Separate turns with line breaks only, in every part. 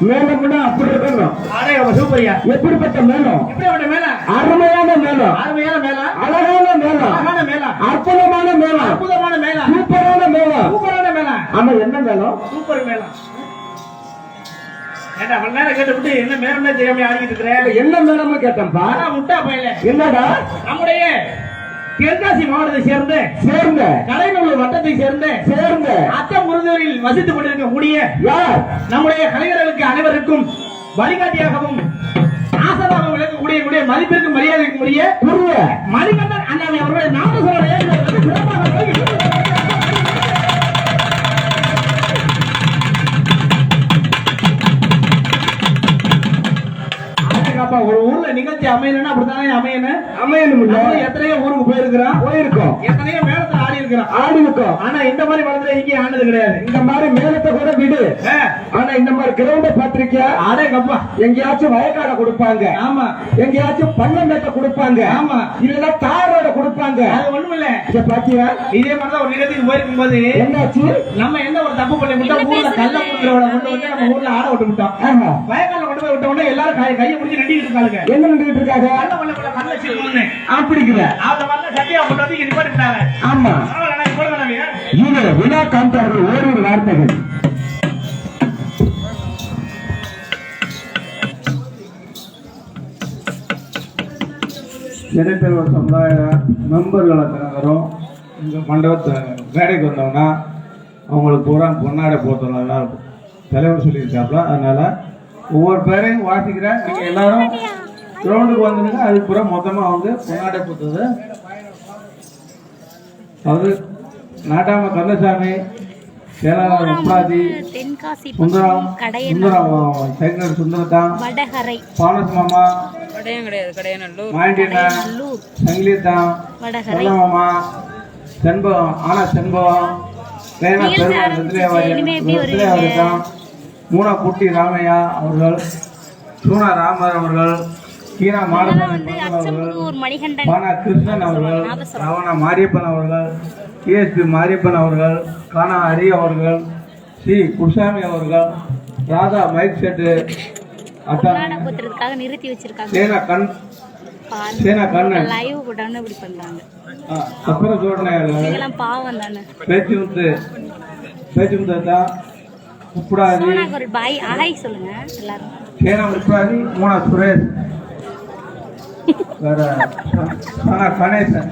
மேலம்னா அப்படி இருக்கணும்.
சூப்பரியா?
எப்படிப்பட்ட மேலம்
எப்படிப்பட்ட மேல?
அருமையான மேலம்
அருமையான மேல?
அழகான மேலம்
அழகான மேல?
அற்புதமான மேலம்
அற்புதமான மேல?
சூப்பரான மேலம்
சூப்பரான மேல?
ஆமா என்ன மேலம்
சூப்பர் மேல. ஏண்டா அவ்வளவு நேரம் கேட்டுவிட்டு என்ன மேலமே தெரியாம ஆடிக்கிட்டு இருக்கிற?
என்ன மேலமா கேட்டேன்பா
ஆனா முட்டா பையல.
என்னடா?
நம்முடைய தென்காசி மாவட்டத்தை சேர்ந்த
சேர்ந்த
கலைநூல் வட்டத்தை சேர்ந்த
சேர்ந்த
அத்த முருகரில் வசித்துக் கொண்டிருக்கக்கூடிய
யார்?
நம்முடைய கலைஞர்களுக்கு அனைவருக்கும் வழிகாட்டியாகவும் ஆசனாகவும் விளக்கக்கூடிய கூடிய மதிப்பிற்கும் மரியாதைக்கும் உரிய
குருவ
மணிகண்டன் அண்ணாவை அவர்களுடைய நாம ஒரு ஊர்ல நிகழ்ச்சி அமையணும்னா அப்படித்தானே அமையணும்?
அமையணும்
எத்தனையோ ஊருக்கு போயிருக்கிறோம்.
போயிருக்கோம்.
எத்தனையோ மேலத்துல ஆடி இருக்கிறோம்.
ஆடி இருக்கோம்
ஆனா இந்த மாதிரி வளர்ந்து எங்கேயும் ஆனது கிடையாது.
இந்த மாதிரி மேலத்தை கூட விடு. ஆனா இந்த மாதிரி கிரவுண்ட பாத்திருக்கியா
அடே கப்பா.
எங்கேயாச்சும் வயக்காட கொடுப்பாங்க.
ஆமா.
எங்கேயாச்சும் பள்ளமேட்ட கொடுப்பாங்க.
ஆமா.
இல்லன்னா தாரோட கொடுப்பாங்க
அது ஒண்ணும் இல்ல
இத பாத்தியா?
இதே மாதிரிதான் ஒரு நிகழ்ச்சிக்கு போயிருக்கும் போது
என்னாச்சு?
நம்ம என்ன ஒரு தப்பு பண்ணி விட்டோம் ஊர்ல கல்ல குடுக்கிறவளை கொண்டு வந்து நம்ம ஊர்ல ஆட விட்டு விட்டோம்.
ஆமா
வயக்கால கொண்டு போய் விட்ட உடனே எல்லாரும் கை- கையை பிடிச்சி நண்டிட்டு இருக்காங்க
என்ன நின்றுட்டு இருக்காங்க
கல்ல கொள்ள கொள்ள கல்ல வச்சிருக்கோம்னு
அப்படிங்கிற
அந்த மாதிரி சத்தியா கொண்டு வந்து இங்க நிப்பாட்டிட்டாங்க.
ஆமா. இது விழா காண்பார்கள் ஓரிரு வார்த்தைகள்.
திரைப்பெருவர் சமுதாய மெம்பர்கள் அத்தனை இந்த மண்டபத்தை மேடைக்கு வந்தோம்னா அவங்களுக்கு பூரா பொன்னாடை போட்டோம்னா தலைவர் சொல்லியிருக்காப்புல அதனால் ஒவ்வொரு பேரையும் வாசிக்கிறேன் நீங்கள் எல்லாரும் கிரவுண்டுக்கு வந்துடுங்க. அதுக்கு பூரா மொத்தமாக வந்து பொன்னாடை போட்டது. அது நாட்டாம கந்தசாமி சேலாளர் உப்பாதி
தென்காசி
சுந்தரம் சுந்தரம் சைனர் சுந்தரத்தான்
வடகரை
மாமா
கடையும் கிடையாது கடையநல்லூர்
வடகரை
சொல்லமாமா செண்பகம் ஆனா செண்பகம் வேணா பெருமாள்? இருக்கான் மூணா குட்டி ராமையா அவர்கள் சூனா ராமர் அவர்கள் கீரா மாடசாமி அவர்கள் பானா கிருஷ்ணன் அவர்கள். ரவணா மாரியப்பன் அவர்கள் டிஎஸ்பி மாரியப்பன் அவர்கள் கானா ஹரி அவர்கள் சி. குருசாமி அவர்கள் ராதா மைக் செட்டு
நிறுத்தி வச்சிருக்காங்க.
சேனா கண் சேனா கண்ணன்.
லைவ் போட்டோன்னு இப்படி பண்றாங்க.
சப்பர
பாவம் தானே.
பேச்சு முத்து. பேச்சு முத்து தான் உப்புடாதி
சோனாக்கு ஒரு பாய் ஆய் சொல்லுங்க எல்லாரும்.
சேனா உப்புடாதி மூணா சுரேஷ். வேற கணேசன்.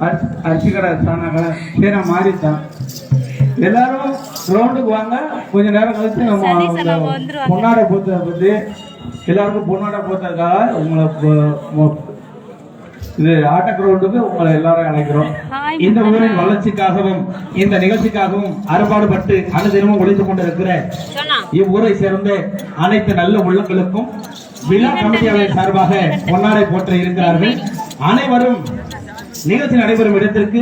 அரிசி- கடை சனா கடை சேனா மாறித்தான் எல்லாரும் கிரவுண்டுக்கு வாங்க கொஞ்ச நேரம் கழிச்சு நம்ம. பொன்னாடை பூத்த பத்தி எல்லாருக்கும் பொன்னாடை பூத்ததுக்காக உங்களை இது ஆட்ட கிரவுண்டுக்கு உங்களை எல்லாரும் அழைக்கிறோம்.
இந்த ஊரின் வளர்ச்சிக்காகவும் இந்த நிகழ்ச்சிக்காகவும் அறுபாடுபட்டு அனுதினமும் உழைத்துக் கொண்டிருக்கிற இவ்வூரை சேர்ந்த அனைத்து நல்ல உள்ளங்களுக்கும் விழா கமிட்டியாளர் சார்பாக பொன்னாடை போற்ற இருக்கிறார்கள். அனைவரும் நிகழ்ச்சி நடைபெறும் இடத்திற்கு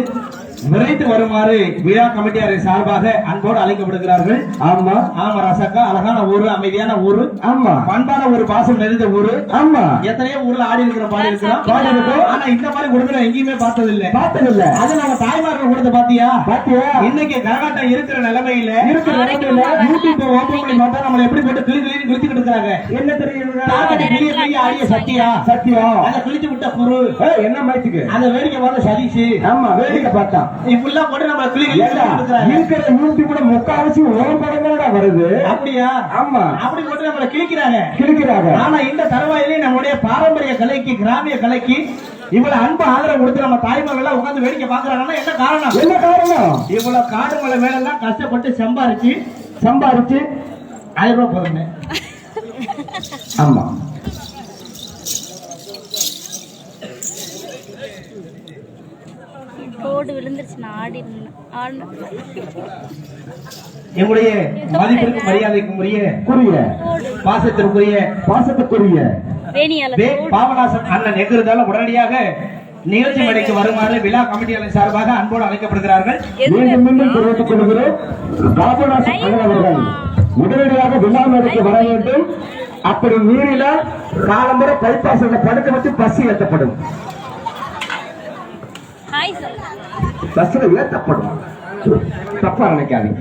விரைந்து வருமாறு விழா கமிட்டியாளர் சார்பாக அன்போடு அழைக்கப்படுகிறார்கள்.
ஆமா.
ஆமா ரசக்கா அழகான ஊரு அமைதியான ஊரு.
ஆமா.
பண்பான ஒரு பாசம் நிறைந்த ஊரு.
ஆமா.
எத்தனையோ ஊர்ல ஆடி இருக்கிற பாடி இருக்கிறோம்
பாடி இருக்கோம்.
ஆனா இந்த மாதிரி நான் எங்கேயுமே பார்த்தது இல்ல
பார்த்ததில்ல.
அது நம்ம தாய்மார்கள் கொடுத்த பாத்தியா?
பாத்தியா?
இன்னைக்கு கரகாட்டம் இருக்கிற நிலைமையில
இருக்கிற நிலைமையில
யூடியூப் ஓபன் பண்ணி பார்த்தா நம்மள எப்படி போட்டு கிளி கிளி கிழிச்சுக்கிட்டு இருக்காங்க
என்ன
கிளிய ஆடிய சத்தியா
சத்தியம்
அதை கிழிச்சு விட்ட குரு.
ஏய், என்ன மாய்த்துக்கு
அதை வேடிக்கை பார்த்த சதீஷ்.
ஆமா வேடிக்கை பார்த்தான்.
இப்படிலாம் போட்டு நம்ம கிளி கிளி
ஏண்டா,
இருக்காங்க
இருக்கிற யூடியூப் கூட முக்காவாசி உரம் படங்களா வருது.
அப்படியா?
ஆமா.
அப்படி போட்டு நம்மள கிழிக்கிறாங்க
கிழிக்கிறாங்க.
ஆனா இந்த தருவாயிலே நம்முடைய பாரம்பரிய கலைக்கு கிராமிய கலைக்கு இவ்வளவு அன்பு ஆதரவு கொடுத்து நம்ம தாய்மார்கள் எல்லாம் உட்கார்ந்து வேடிக்கை பாக்குறாங்கன்னா என்ன காரணம்?
என்ன காரணம்?
இவ்வளவு காடு மலை மேல எல்லாம் கஷ்டப்பட்டு சம்பாரிச்சு
சம்பாரிச்சு.
ஆயிரம் ரூபாய் போதுங்க
ஆமா.
கோடு விழுந்துருச்சு நான் ஆடி
எங்களுடைய மதிப்பிற்கும் மரியாதைக்கும் உரிய
குறிய
பாசத்திற்குரிய
பாசத்துக்குரிய
பாபநாசன் அண்ணன் எங்கிருந்தாலும் உடனடியாக நிகழ்ச்சி மேடைக்கு வருமாறு விழா கமிட்டியாளர் சார்பாக அன்போடு அழைக்கப்படுகிறார்கள்.
மீண்டும் மீண்டும் தெரிவித்துக் கொள்கிறோம். பாபநாசன் அண்ணன் அவர்கள் உடனடியாக விழா மேடைக்கு வர வேண்டும். அப்படி மீறில காலம்புற பைபாஸ் படுக்க வச்சு பஸ் ஏற்றப்படும்
ஹாய் சொல்லுங்க
பஸ்ல ஏற்றப்படும் தப்பா நினைக்காதீங்க.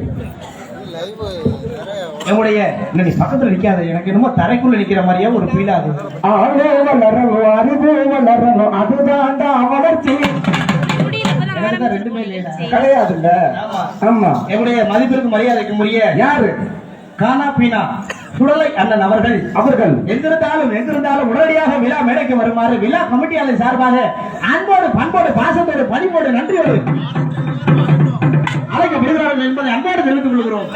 என்னுடைய நீ பக்கத்துல நிக்காத எனக்கு என்னமோ தரைக்குள்ள நிக்கிற மாதிரியே ஒரு ஃபீல் ஆகுது.
ஆளோ வளரணும் அறிவு வளரணும் அதுதான்டா வளர்ச்சி? கிடையாதுல்ல.
ஆமா.
ஆமா
என்னுடைய மதிப்பிற்கு மரியாதைக்கு முடிய
யாரு?
கானா பீனா. சுடலை அண்ணன் அவர்கள்
அவர்கள்
எங்கிருந்தாலும் எங்கிருந்தாலும் உடனடியாக விழா மேடைக்கு வருமாறு விழா கமிட்டியாளர் சார்பாக அன்போடு பண்போடு பாசத்தோடு பணிவோடு நன்றியோடு அழைக்கப்படுகிறார்கள் என்பதை அன்போடு தெரிவித்துக் கொள்கிறோம்.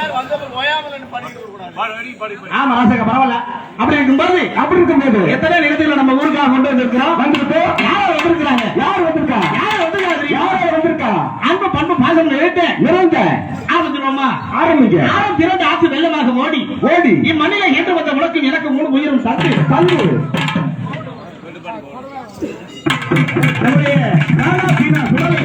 ஆமா ராசக பரவாயில்ல. அப்படி இருக்கும்போது
அப்படி இருக்கும்போது
எத்தனை நிகழ்ச்சிகளை நம்ம ஊருக்காக கொண்டு வந்திருக்கிறோம்?
வந்துட்டு
யார் வந்திருக்கிறாங்க?
யார் வந்திருக்கா?
யார் வந்திருக்காங்க தெரியுமா?
யார் வந்திருக்கா?
அன்பு பண்பு பாசம் நினைத்தேன்
நிறைந்த ஆரம்பிங்க.
ஆரம் திரண்டு ஆற்று வெள்ளமாக ஓடி.
ஓடி.
இம்மண்ணில என்று வந்த உனக்கும் எனக்கு மூணு உயிரும் சத்து
கல்லு
நம்முடைய நானா சீனா சுடலை.